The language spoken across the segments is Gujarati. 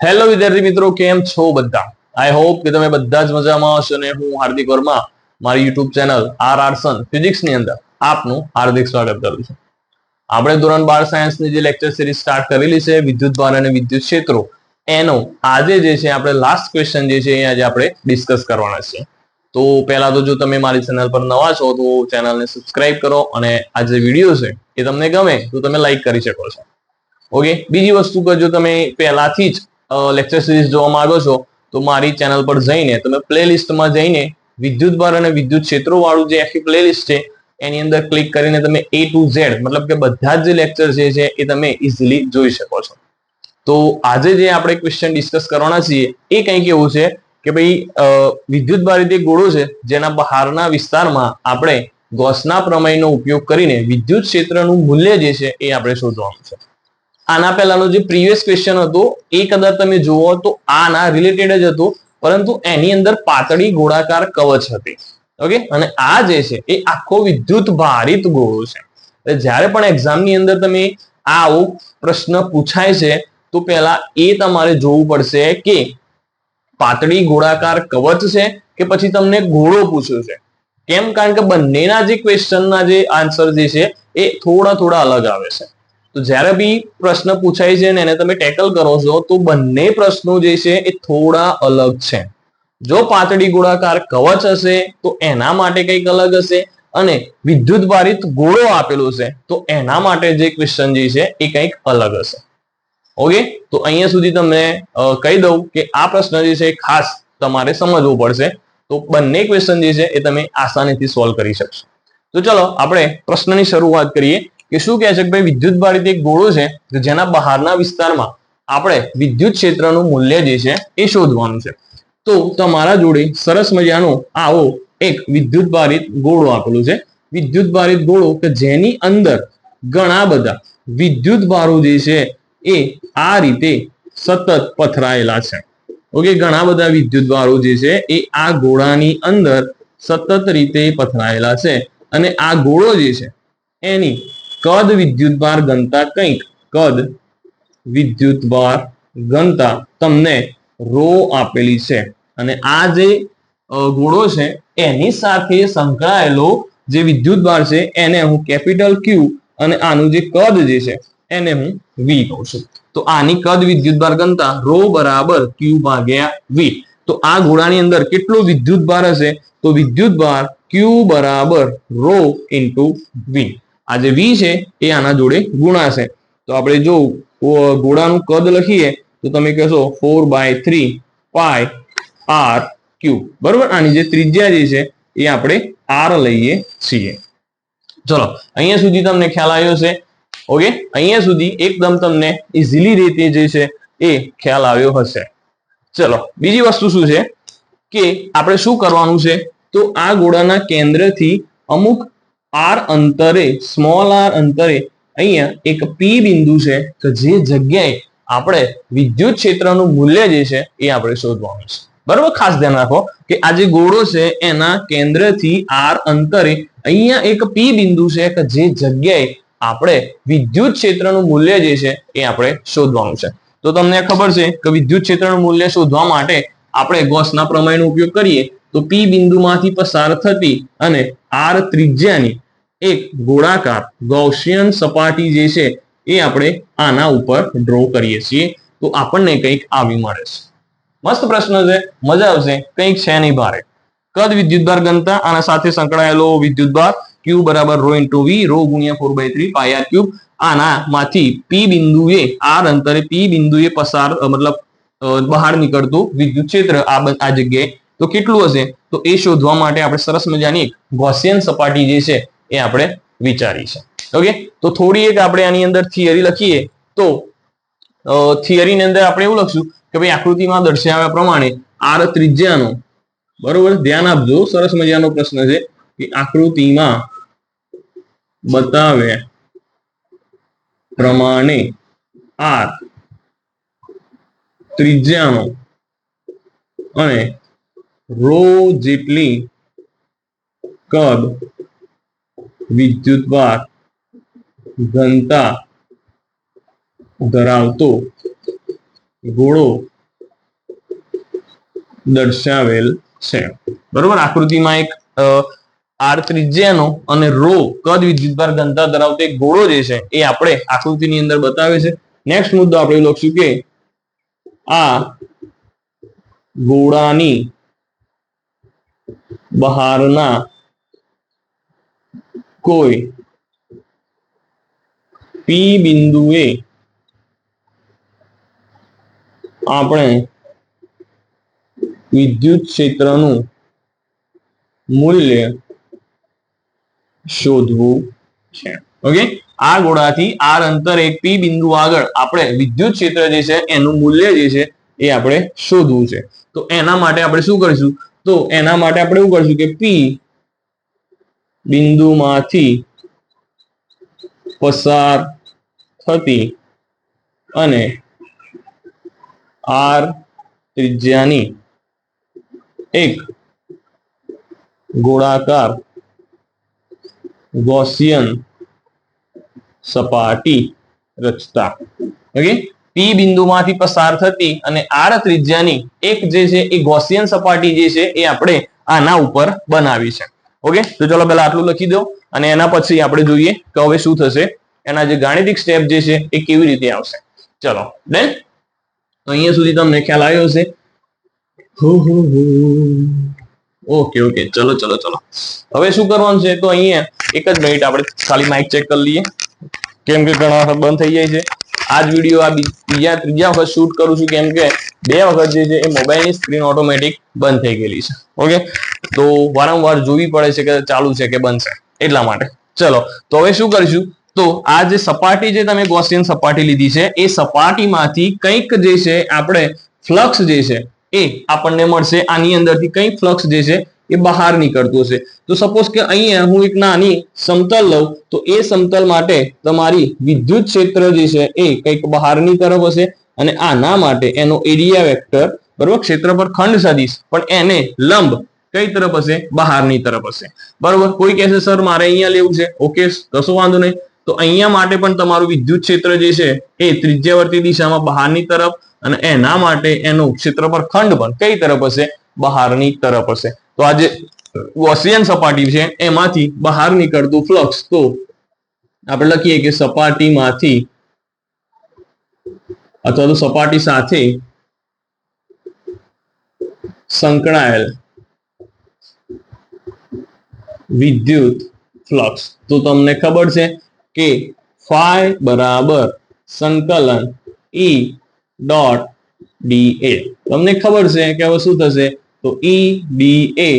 હેલો વિદ્યાર્થી મિત્રો, કેમ છો બધા? આઈ હોપ કે તમે બધા જ મજામાં હશો અને હું હાર્દિક વર્મા, મારી યુટ્યુબ ચેનલ આર આરસન ફિઝિક્સની અંદર આપનું હાર્દિક સ્વાગત કરું છું. આપણે ધોરણ બાર સાયન્સની જે લેક્ચર સિરીઝ સ્ટાર્ટ કરેલી છે, વિદ્યુત ભાર અને વિદ્યુત ક્ષેત્રો, એનો આજે જે છે આપણે લાસ્ટ ક્વેશ્ચન જે છે એ આજે આપણે ડિસ્કસ કરવાના છે. તો પહેલા તો જો તમે મારી ચેનલ પર નવા છો, તો ચેનલને સબસ્ક્રાઇબ કરો અને આ જે વીડિયો છે એ તમને ગમે, તો તમે લાઈક કરી શકો છો. ઓકે બીજી વસ્તુ કે જો તમે પહેલાથી જ લેક્ચર સિરીઝ જોવા માંગો છો, તો મારી ચેનલ પર જઈને તમે પ્લેલિસ્ટમાં જઈને વિદ્યુત ભાર અને વિદ્યુત ક્ષેત્રો વાળું જે આખી પ્લેલિસ્ટ છે, એની અંદર ક્લિક કરીને તમે એ ટુ ઝેડ મતલબ કે બધા જ જે લેક્ચર છે, એ તમે ઇઝીલી જોઈ શકો છો. તો આજે જે આપણે ક્વેશ્ચન ડિસ્કસ કરવાના છીએ, એ કંઈક એવું છે કે ભાઈ વિદ્યુત ભારિત એક ગોળો છે, જેના બહારના વિસ્તારમાં આપણે ગોસના પ્રમેયનો ઉપયોગ કરીને વિદ્યુત ક્ષેત્રનું મૂલ્ય જે છે, એ આપણે શોધવાનું છે. આના પહેલાનો જે પ્રીવિયસ ક્વેશ્ચન હતો, એ કદાચ તમે જુઓ તો આના રિલેટેડ જ હતું, પરંતુ એની અંદર પાતળી ગોળાકાર કવચ હતી. ઓકે અને આ જે છે, એ આખો વિદ્યુત ભારિત ગોળો છે. જ્યારે પણ એક્ઝામની અંદર તમે આવો પ્રશ્ન પૂછાય છે, તો પહેલા એ તમારે જોવું પડશે કે પાતળી ગોળાકાર કવચ છે કે પછી તમને ગોળો પૂછ્યો છે. કેમ? કારણ કે બંનેના જે ક્વેશ્ચનના જે આન્સર જે છે, એ થોડા થોડા અલગ આવે છે. તો જ્યારે બી પ્રશ્ન પૂછાય છે ને એને તમે ટેકલ કરો છો, તો બંને પ્રશ્નો જે છે એ થોડા અલગ છે. જો પાતળી ગોળાકાર કવચ હશે, તો એના માટે કંઈક અલગ હશે અને વિદ્યુત ભારિત ગોળો આપેલો છે, તો એના માટે જે ક્વેશ્ચન જે છે એ કંઈક અલગ હશે. ઓકે તો અહીંયા સુધી તમને કહી દઉં કે આ પ્રશ્ન જે છે ખાસ તમારે સમજવું પડશે. તો બંને ક્વેશ્ચન જે છે એ તમે આસાનીથી સોલ્વ કરી શકશો. તો ચલો, આપણે પ્રશ્નની શરૂઆત કરીએ. કે શું કહે છે કે ભાઈ વિદ્યુત ભારિત એક ગોળો છે કે જેના બહારના વિસ્તારમાં આપણે વિદ્યુત ક્ષેત્રનું મૂલ્ય જે છે એ શોધવાનું છે. તો તમારા જોડે સરસ મજાનો આવો એક વિદ્યુત ભારિત ગોળો આપેલો છે. વિદ્યુત ભારિત ગોળો કે જેની અંદર ઘણા બધા વિદ્યુત ભારો જે છે એ આ રીતે સતત પથરાયેલા છે. ઓકે, ઘણા બધા વિદ્યુત ભારો જે છે એ આ ગોળાની અંદર સતત રીતે પથરાયેલા છે. અને આ ગોળો જે છે એની કદ વિદ્યુતભાર ગણતા કંઈક. કદ વિદ્યુતભાર ગણતા તમને રો આપેલી છે. અને આ જે ગોળો છે, એની સાથે સંકળાયેલો જે વિદ્યુતભાર છે, એને હું કેપિટલ ક્યુ અને આનું જે કદ જે છે, એને હું વી કહું છું. તો આની કદ વિદ્યુતભાર ગણતા રો બરાબર ક્યુ ભાગ્યા વી તો આ ગોળાની અંદર કેટલો વિદ્યુતભાર હશે? તો વિદ્યુતભાર ક્યુ બરાબર રો ઇન્ટુ વી આ જે વી છે, એ આના જોડે ગુણાશે. તો આપણે જો ગોળાનું કદ લખીએ, તો તમે કહેશો four by three pi R cube બરોબર? આની જે ત્રિજ્યા જે છે, એ આપણે આર લઈએ છીએ. ચલો, અહીંયા સુધી તમને ખ્યાલ આવ્યો છે ઓકે? અહીંયા સુધી એકદમ તમને ઇઝીલી રીતે જે છે, એ ખ્યાલ આવ્યો હશે. ચલો, બીજી વસ્તુ શું છે? કે આપણે શું કરવાનું છે? તો આ ગોળાના કેન્દ્રથી અમુક આર અંતરે, સ્મોલ આર અંતરે, અહીંયા એક પી બિંદુ છે કે જે જગ્યાએ આપણે વિદ્યુત ક્ષેત્રનું મૂલ્ય જે છે, એ આપણે શોધવાનું છે. બરોબર? ખાસ ધ્યાન રાખો કે આ જે ગોળો છે, એના કેન્દ્રથી આર અંતરે અહીંયા એક પી બિંદુ છે, કે જે જગ્યાએ આપણે વિદ્યુત ક્ષેત્રનું મૂલ્ય જે છે, એ આપણે શોધવાનું છે. તો તમને ખબર છે કે વિદ્યુત ક્ષેત્રનું મૂલ્ય શોધવા માટે આપણે ગોસના પ્રમેયનો ઉપયોગ કરીએ. તો પી બિંદુમાંથી પસાર થતી અને આર ત્રિજ્યાની એક ગોળાકાર ગૌસિયન સપાટી જે છે એ આપણે આના ઉપર ડ્રો કરીએ છીએ. તો આપણને કંઈક આવી મળે છે. મસ્ત પ્રશ્ન છે. મજા આવશે. કંઈક છે નહીં ભારે. કદ વિદ્યુતભાર ગણતા આના સાથે સંકળાયેલો વિદ્યુતભાર ક્યુ બરાબર રો ઇન્ટુ વી રો ગુણ્યા four by three pi cube આનામાંથી P બિંદુએ આર અંતરે પી બિંદુએ પસાર મતલબ બહાર નીકળતું વિદ્યુત ક્ષેત્ર આ જગ્યાએ તો કેટલું હશે? તો એ શોધવા માટે આપણે સરસ મજાની એક ગોસિયન સપાટી જે છે, એ આપણે વિચારી છે. ઓકે તો થોડી એક આપણે આની અંદર થિયરી લખીએ, તો થિયરીની અંદર આપણે એવું લખશું કે ભાઈ આકૃતિમાં દર્શાવ્યા પ્રમાણે આર ત્રિજ્યાનો, બરોબર? ધ્યાન આપજો, સરસ મજાનો પ્રશ્ન છે કે આકૃતિમાં બતાવ્યા પ્રમાણે આર ત્રિજ્યાનો અને રો જેટલી કદ વિદ્યુતભાર ઘનતા ધરાવતો ગોળો દર્શાવેલ છે. બરોબર? આકૃતિમાં એક આર ત્રિજ્યાનો અને રો કદ વિદ્યુતભાર ઘનતા ધરાવતો એક ગોળો જે છે એ આપણે આકૃતિની અંદર બતાવે છે. નેક્સ્ટ મુદ્દો આપણે લખશું કે આ ગોળાની બહારના કોઈ પી બિંદુએ આપણે વિદ્યુત ક્ષેત્રનું મૂલ્ય શોધવું છે. ઓકે આ ગોળાથી આર અંતર એક પી બિંદુ આગળ આપણે વિદ્યુત ક્ષેત્ર જે છે, એનું મૂલ્ય જે છે, એ આપણે શોધવું છે. તો એના માટે આપણે શું કરીશું? તો એના માટે આપણે એવું કરશું કે પી બિંદુમાંથી પસાર થતી અને આર ત્રિજ્યાની એક ગોળાકાર ગોસિયન સપાટી રચતા. ઓકે પી બિંદુમાંથી પસાર થતી અને આર ત્રિજ્યાની એક જે છે એ ગોસિયન સપાટી જે છે એ આપણે આના ઉપર બનાવી છે. ઓકે? તો ચલો પહેલા આટલું લખી દો અને એના પછી આપણે જોઈએ કે હવે શું થશે. એના જે ગાણિતિક સ્ટેપ જે છે એ કેવી રીતે આવશે. ચલો, ડન? તો અહીંયા સુધી તમને ખ્યાલ આવ્યો હશે. Okay okay. ચલો ચલો ચલો. હવે શું કરવાનું છે? તો અહીંયા એક જ મિનિટ આપણે ખાલી માઇક ચેક કરી લઈએ. કેમ કે ઘણા બંધ થઈ જાય છે. આ જ વીડિયો આ બીજા, ત્રીજા વખત શૂટ કરું છું કેમ કે બે વખત જે છે એ મોબાઈલની સ્ક્રીન ઓટોમેટિક બંધ થઈ ગયેલી છે. ઓકે તો વારંવાર જોવી પડે છે કે ચાલુ છે કે બંધ છે. એટલા માટે. ચલો, તો હવે શું કરીશું? તો આ જે સપાટી જે તમે ગોસિયન સપાટી લીધી છે, એ સપાટીમાંથી કંઈક જે છે, આપણે ફ્લક્સ જે છે, એ આપણને મળશે. આની અંદરથી કંઈક ફ્લક્સ જે છે એ બહાર નીકળતું હશે. તો સપોઝ કે અહીંયા હું એક નાની સમતલ લઉં, તો એ સમતલ માટે તમારી વિદ્યુત ક્ષેત્ર જે છે એ કંઈક બહારની તરફ હશે અને આના માટે એનો એરિયા વેક્ટર, બરોબર, ક્ષેત્ર પર ખંડ સદીશ પણ એને લંબ કઈ તરફ હશે? બહારની તરફ હશે. બરોબર? કોઈ કહેશે, સર, મારે અહીંયા લેવું છે. ઓકે, કશો વાંધો નહીં. તો અહીંયા માટે પણ તમારું વિદ્યુત ક્ષેત્ર જે છે એ ત્રિજ્યાવર્તી દિશામાં બહારની તરફ અને એના માટે એનું ક્ષેત્ર પર ખંડ પણ કઈ તરફ હશે? બહારની તરફ હશે. તો આજે ગોસિયન સપાટી છે, એમાંથી બહાર નીકળતું ફ્લક્સ. તો આપણે લખીએ કે સપાટીમાંથી અથવા તો સપાટી સાથે સંકળાયેલ વિદ્યુત ફ્લક્સ. તો તમને ખબર છે કે ફાઈ બરાબર સંકલન ઈ ડોટ ડી એ તમને ખબર છે કે હવે શું થશે? તો E D A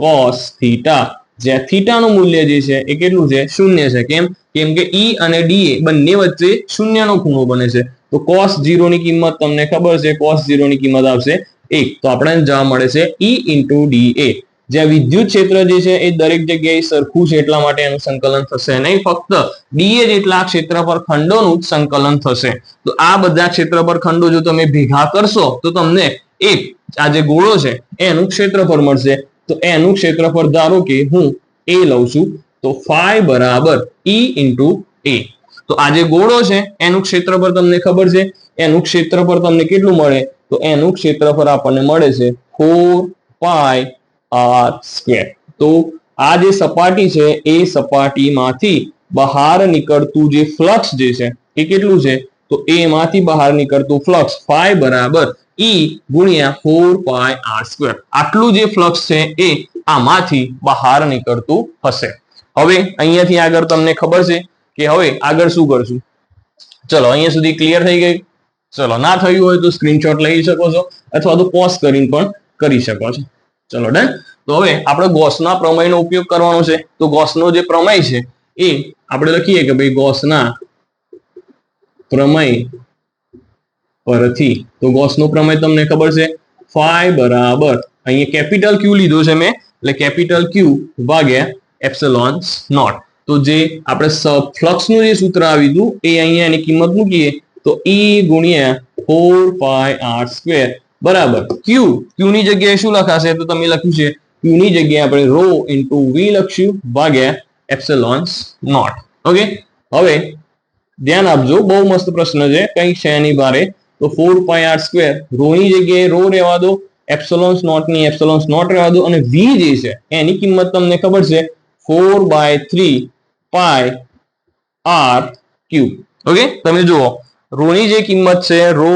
cos theta જે થીટાનું મૂલ્ય જે છે એ કેટલું છે? શૂન્ય છે. કેમ? કેમ કે ઈ અને ડી એ બંને વચ્ચે શૂન્યનો ખૂણો બને છે. તો કોસ ઝીરો ની કિંમત તમને ખબર છે? કોસ ઝીરો ની કિંમત આવશે એક. તો આપણે જવાબ મળે છે ઈ ઇન્ટુ ડી એ જ્યાં વિદ્યુત ક્ષેત્ર જે છે એ દરેક જગ્યાએ સરખું છે એટલા માટે એનું સંકલન થશે નહીં. ફક્ત ડીએ જેટલા ક્ષેત્ર પર ખંડોનું સંકલન થશે. તો આ બધા ક્ષેત્ર પર ખંડો જો તમે ભેગા કરશો તો તમને એક આ જે ગોળો છે, એનું ક્ષેત્રફળ મળશે. તો એનું ક્ષેત્રફળ ધારો કે હું એ લઉં છું, તો ફાઈ બરાબર ઈ ઇન્ટુ એ તો આ જે ગોળો છે, એનું ક્ષેત્રફળ તમને ખબર છે? એનું ક્ષેત્રફળ તમને કેટલું મળે? તો એનું ક્ષેત્રફળ આપણને મળે છે ફોર પાય આર સ્ક્વેર તો આ જે સપાટી છે, એ સપાટીમાંથી બહાર નીકળતું જે ફ્લક્સ જે છે, એ કેટલું છે? તો એમાંથી બહાર નીકળતું ફ્લક્સ ફાઈ બરાબર ઈ ગુણ્યા ફોર પાય આર સ્ક્વેર આટલું જે ફ્લક્સ છે એ આમાંથી બહાર નીકળતું હશે. હવે અહીંયાથી આગળ તમને ખબર છે કે હવે આગળ શું કરશું? ચલો, અહીંયા સુધી ક્લિયર થઈ ગઈ ચલો, ના થયું હોય તો સ્ક્રીનશોટ લઈ શકો છો અથવા તો પોઝ કરીને પણ કરી શકો છો. ચલો ડન તો હવે આપણે ગોસના પ્રમેયનો ઉપયોગ કરવાનો છે. તો ગોસનો જે પ્રમેય છે એ આપણે લખીએ કે ભાઈ ગોસના પ્રમેય પરથી. તો ગોસનો પ્રમેય તમને ખબર છે? ફાઈ બરાબર. અહીંયા કેપિટલ ક્યુ લીધો છે મેં. એટલે કેપિટલ ક્યુ ભાગ્યા એપ્સલોન નોટ. તો જે આપણે ફ્લક્સનું જે સૂત્ર આવ્યું હતું એ અહીંયા એની કિંમત મૂકીએ, તો ઈ ગુણ્યા ફોર પાય આર સ્ક્વેર બરાબર. ક્યુ ક્યુ ની જગ્યાએ શું લખાશે? તો તમે લખ્યું છે ક્યુ ની જગ્યાએ આપણે રો ઇન્ટુ વી લખશું ભાગ્યા એપ્સલોન્સ નોટ. ઓકે હવે ધ્યાન આપજો, બહુ મસ્ત પ્રશ્ન છે, કઈ છે એની બારે તો four pi R square rho ની જગ્યાએ રો રહેવા દો એપ્સોલોન્સ નોટની એપ્સોલોન્સ નોટ રહેવા દો અને વી જે છે, એની કિંમત તમને ખબર છે four by three pi R cube okay તમે જુઓ રો ની જે કિંમત છે રો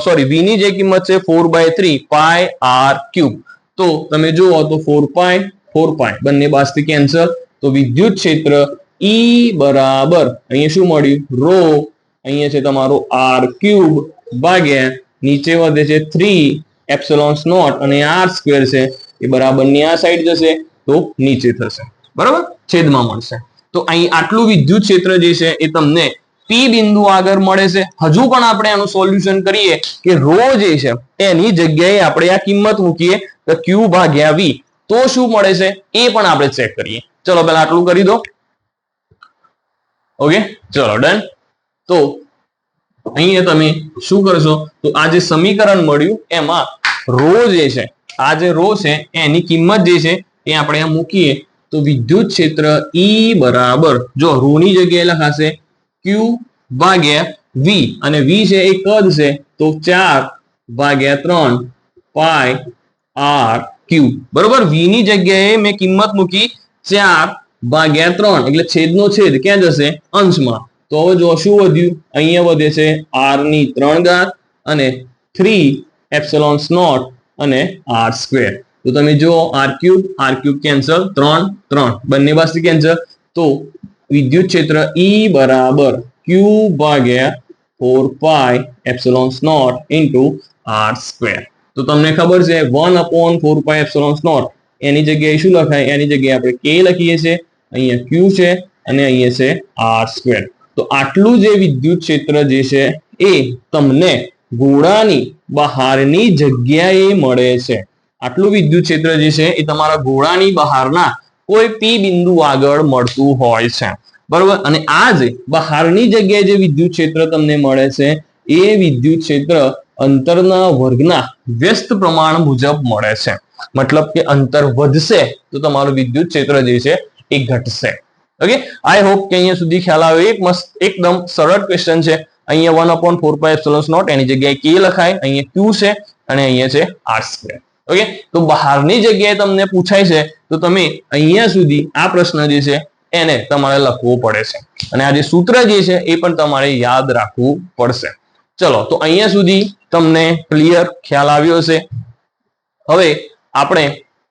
સોરી વી ની જે કિંમત છે four by three pi R cube તો તમે જુઓ, તો ફોર પાય ફોર પાય બંને બાજથી કેન્સલ તો વિદ્યુત ક્ષેત્ર ઈ બરાબર, અહીંયા શું મળ્યું? રો અહીંયા છે તમારો આર ક્યુબ ભાગ્યા નીચે વધે છે થ્રી એપ્સલોન્સ નોટ અને આર સ્ક્વેર છે, એ બરાબરની આ સાઈડ જશે, તો નીચે થશે. બરાબર? છેદમાં મળશે. તો અહીં આટલું વિદ્યુત ક્ષેત્ર જે છે, એ તમને પી બિંદુ આગળ મળે છે. હજુ પણ આપણે આનું સોલ્યુશન કરીએ કે રો જે છે, એની જગ્યાએ આપણે આ કિંમત મૂકીએ, તો ક્યુ ભાગ્યા વી તો શું મળે છે? એ પણ આપણે ચેક કરીએ. ચલો, પહેલા આટલું કરી દો. ઓકે ચલો ડન તો અહીંયા તમે શું કરશો? તો આ જે સમીકરણ મળ્યું, એમાં રો જે છે, આ જે રો છે, એની કિંમત જે છે, એ આપણે આ મૂકીએ. તો વિદ્યુત ક્ષેત્ર ઈ બરાબર, જો રો ની જગ્યાએ લખાશે ક્યુ ભાગ્યા વી અને વી છે એ કદ છે, તો ચાર ભાગ્યા ત્રણ પાય આર ક્યુ બરોબર? વી ની જગ્યાએ મેં કિંમત મૂકી, ચાર ભાગ્યા ત્રણ, એટલે છેદનો છેદ ક્યાં જશે? અંશમાં. તો હવે જો શું વધ્યું? અહીંયા વધે છે આરની ત્રણ ઘાત અને થ્રી એપ્સલોન્સ નોટ અને આર સ્ક્વેર તો તમે જુઓ R cube R cube cancel ત્રણ ત્રણ. બંને પાસે કેન્સલ તો વિદ્યુત ક્ષેત્ર ઈ બરાબર ક્યુ ભાગ્યા four pi epsilons naught into R square તો તમને ખબર છે one upon four pi epsilons naught એની જગ્યાએ શું લખાય? એની જગ્યાએ આપણે કે લખીએ છીએ. અહીંયા ક્યુ છે અને અહીંયા છે આર સ્ક્વેર તો આટલું જે વિદ્યુત ક્ષેત્ર જે છે એ તમને ગોળાની બહારની જગ્યાએ મળે છે. આટલું વિદ્યુત ક્ષેત્ર જે છે એ તમારા ગોળાની બહારના કોઈ પી બિંદુ આગળ મળતું હોય છે. બરોબર? અને આ જે બહારની જગ્યાએ જે વિદ્યુત ક્ષેત્ર તમને મળે છે એ વિદ્યુત ક્ષેત્ર અંતરના વર્ગના વ્યસ્ત પ્રમાણ મુજબ મળે છે. મતલબ કે અંતર વધશે તો તમારું વિદ્યુત ક્ષેત્ર જે છે એ ઘટશે. ઓકે આઈ હોપ કે અહીંયા સુધી ખ્યાલ આવે. એક મસ્ત, એકદમ સરળ ક્વેશ્ચન છે. અહીંયા one upon four pi epsilons naught એની જગ્યાએ કે લખાય. અહીંયા ક્યુ છે અને અહીંયા છે આર સ્ક્વેર ઓકે તો બહારની જગ્યાએ તમને પૂછાય છે, તો તમે અહીંયા સુધી આ પ્રશ્ન જે છે, એને તમારે લખવો પડે છે. અને આ જે સૂત્ર જે છે, એ પણ તમારે યાદ રાખવું પડશે. ચલો, તો અહીંયા સુધી તમને ક્લિયર ખ્યાલ આવ્યો હશે. હવે આપણે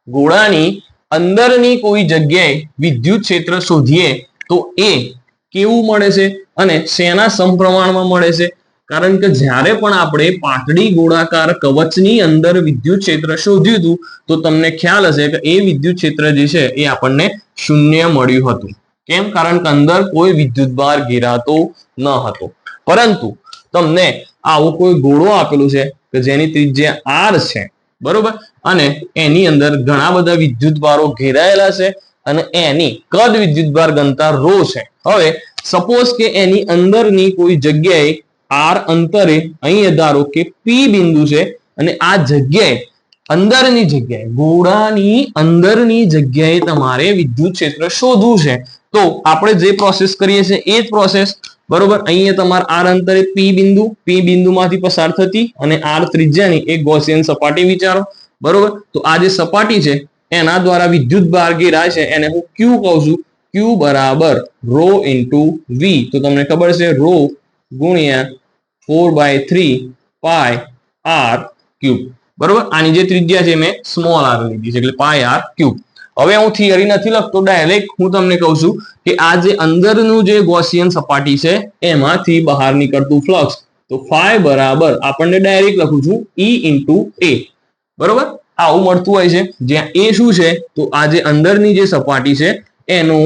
ગોળાની અંદરની કોઈ જગ્યાએ વિદ્યુત ક્ષેત્ર શોધીએ તો એ કેવું મળે છે અને શેના સમપ્રમાણમાં મળે છે? કારણ કે જ્યારે પણ આપણે પાતળી ગોળાકાર કવચની અંદર વિદ્યુત ક્ષેત્ર શોધ્યું હતું, તો તમને ખ્યાલ હશે કે એ વિદ્યુત ક્ષેત્ર જે છે એ આપણને શૂન્ય મળ્યું હતું. કેમ? કારણ કે અંદર કોઈ વિદ્યુત ભાર ઘેરાતો ન હતો. પરંતુ તમને આવો કોઈ ગોળો આપેલું છે કે જેની ત્રિજ્યા આર છે. બરોબર? અને એની અંદર ઘણા બધા વિદ્યુત ભારો ઘેરાયેલા છે અને એની કદ વિદ્યુત ભાર ઘનતા રો છે. હવે સપોઝ કે એની અંદરની કોઈ જગ્યાએ આર અંતરે અહીં ધારો કે પી બિંદુ છે અને આ જગ્યાએ અંદરની જગ્યાએ, ગોળાની અંદરની જગ્યાએ તમારે વિદ્યુત ક્ષેત્ર શોધવું છે. તો આપણે જે પ્રોસેસ કરીએ છીએ એ જ પ્રોસેસ બરોબર? અહીંયા તમારે આર અંતરે પી બિંદુ પી બિંદુમાંથી પસાર થતી અને આર ત્રિજ્યાની એક ગોસિયન સપાટી વિચારો. બરોબર? તો આ જે સપાટી છે, એના દ્વારા વિદ્યુત ભાર ઘેરાય છે, એને હું ક્યુ કહું છું. ક્યુ બરાબર રો ઇન્ટુ વી તો તમને ખબર છે રો ગુણ્યા four by three pi R cube બરોબર? આની જે ત્રિજ્યા છે, મેં સ્મોલ આર લીધી છે, એટલે પાય આર ક્યુબ હવે હું થિયરી નથી લખતો ડાયરેક્ટ હું તમને કહું છું કે આ જે અંદરનું જે ગોસિયન સપાટી છે, એમાંથી બહાર નીકળતું ફ્લક્સ તો ફાય બરાબર, આપણને ડાયરેક્ટ લખું છું ઈ ઇન્ટુ એ બરોબર? આવું મળતું હોય છે. જ્યાં એ શું છે, તો આ જે અંદરની જે સપાટી છે, એનું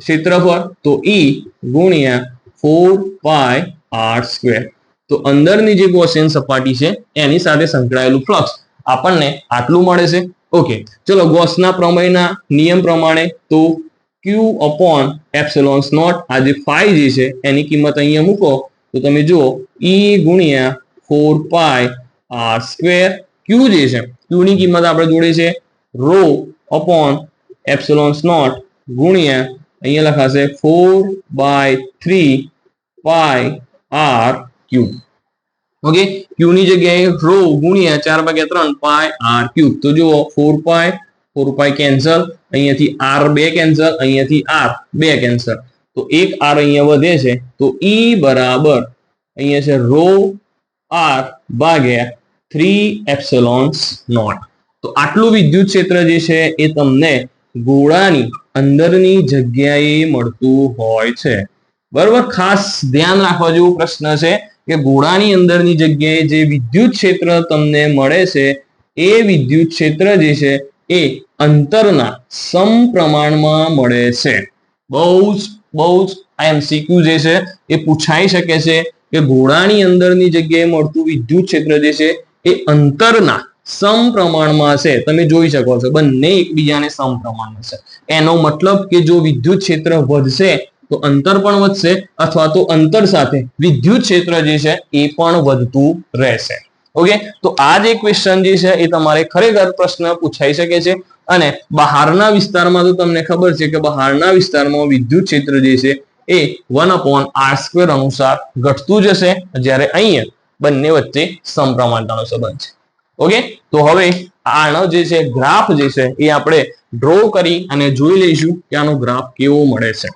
ક્ષેત્રફળ, તો ઈ ગુણ્યા ફોર પાય આર સ્ક્વેર તો અંદરની જે ગોસિયન સપાટી છે, એની સાથે સંકળાયેલું ફ્લક્સ આપણને આટલું મળે છે. ઓકે ચલો ગોસના પ્રમેયના નિયમ પ્રમાણે તો ક્યુ અપોન એપ્સિલોન્સ નોટ આ જે ફાઈ જે છે, એની કિંમત અહીંયા મૂકો. તો તમે જુઓ ઈ ગુણ્યા four pi R square Q જે છે? ક્યુ ની કિંમત આપણે જોડે છે રો અપોન એપ્સિલોન્સ નોટ ગુણ્યા અહીંયા લખાશે four by three pi R cube okay Q ની જગ્યાએ રો ગુણ્યા ચાર ભાગ્યા ત્રણ પાય આર ક્યુબ તો જુઓ four pi four pi cancel અહીંયાથી આર બે કેન્સલ અહીંયાથી આર બે કેન્સલ તો એક આર અહીંયા વધે છે. તો ઈ બરાબર અહીંયા છે રો આર ભાગ્યા થ્રી એપ્સલોન્સ નોટ. તો આટલું વિદ્યુત ક્ષેત્ર જે છે એ તમને ગોળાની અંદરની જગ્યાએ મળતું હોય છે. બરોબર? ખાસ ધ્યાન રાખવા જેવો પ્રશ્ન છે કે ગોળાની અંદરની જગ્યાએ જે વિદ્યુત ક્ષેત્ર તમને મળે છે, એ વિદ્યુત ક્ષેત્ર જે છે એ અંતરના સમપ્રમાણમાં મળે છે. બહુ જ બહુ જ એમસીક્યુ જે છે એ પૂછાઈ શકે છે કે ગોળાની અંદરની જગ્યાએ મળતું વિદ્યુત ક્ષેત્ર જે છે એ અંતરના સમપ્રમાણમાં છે. તમે જોઈ શકો છો, બંને એકબીજાને સમપ્રમાણમાં છે. એનો મતલબ કે જો વિદ્યુત ક્ષેત્ર વધશે, તો અંતર પણ વધશે અથવા તો અંતર સાથે વિદ્યુત ક્ષેત્ર જે છે એ પણ વધતું રહેશે. ઓકે? તો આ જે ક્વેશ્ચન જે છે એ તમારે ખરેખર પ્રશ્ન પૂછાઈ શકે છે. અને બહારના વિસ્તારમાં તો તમને ખબર છે કે બહારના વિસ્તારમાં વિદ્યુત ક્ષેત્ર જે છે એ વન અપોન આર સ્ક્વેર અનુસાર ઘટતું જશે. જ્યારે અહીંયા બંને વચ્ચે સમપ્રમાણતાનો સંબંધ છે. ઓકે તો હવે આનો જે છે, ગ્રાફ જે છે, એ આપણે ડ્રો કરી અને જોઈ લઈશું કે આનો ગ્રાફ કેવો મળે છે.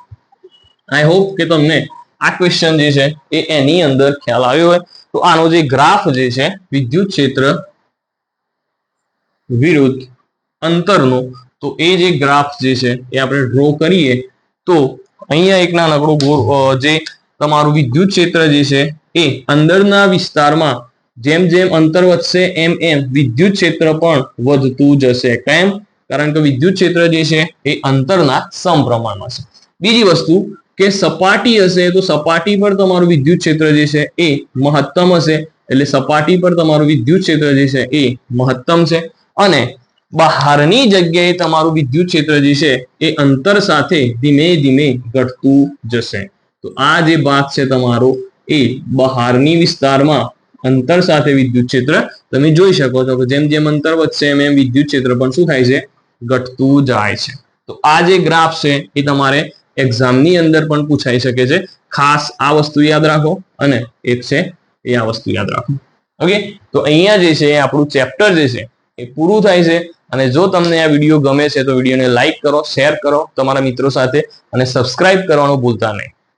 આઈ હોપ કે તમને આ ક્વેશ્ચન જે છે, એ એની અંદર ખ્યાલ આવ્યો હોય. તો આનો જે ગ્રાફ જે છે, વિદ્યુત ક્ષેત્ર વિરુદ્ધ અંતરનો, તો એ જે ગ્રાફ જે છે, એ આપણે ડ્રો કરીએ તો અહીંયા એક નાનકડો જે તમારું વિદ્યુત ક્ષેત્ર જે છે એ અંદરના વિસ્તારમાં જેમ જેમ અંતર વધશે, એમ એમ વિદ્યુત ક્ષેત્ર પણ વધતું જશે. કેમ? કારણ કે વિદ્યુત ક્ષેત્ર જે છે એ અંતરના સમપ્રમાણમાં છે. બીજી વસ્તુ કે સપાટી હશે તો સપાટી પર તમારું વિદ્યુત ક્ષેત્ર જે છે એ મહત્તમ હશે. એટલે સપાટી પર તમારું વિદ્યુત ક્ષેત્ર જે છે એ મહત્તમ છે. અને બહારની જગ્યાએ તમારું વિદ્યુત ક્ષેત્ર જે છે એ અંતર સાથે ધીમે ધીમે ઘટતું જશે. તો આ જે ભાગ છે તમારો એ બહારની વિસ્તારમાં અંતર સાથે વિદ્યુત ક્ષેત્ર તમે જોઈ શકો છો કે જેમ જેમ અંતર વધશે એમ એમ વિદ્યુત ક્ષેત્ર પણ શું થાય છે? ઘટતું જાય છે. તો આ જે ગ્રાફ છે એ તમારે એક્ઝામની અંદર પણ પૂછાઈ શકે છે. ખાસ આ વસ્તુ યાદ રાખો અને એક છે એ આ વસ્તુ યાદ રાખો. ઓકે? તો અહીંયા જે છે આપણું ચેપ્ટર જે છે એ પૂરું થાય છે અને જો તમને આ વીડિયો ગમે છે તો વિડીયોને લાઈક કરો, શેર કરો, તમારા મિત્રો સાથે અને સબસ્ક્રાઇબ કરવાનું ભૂલતા નહીં.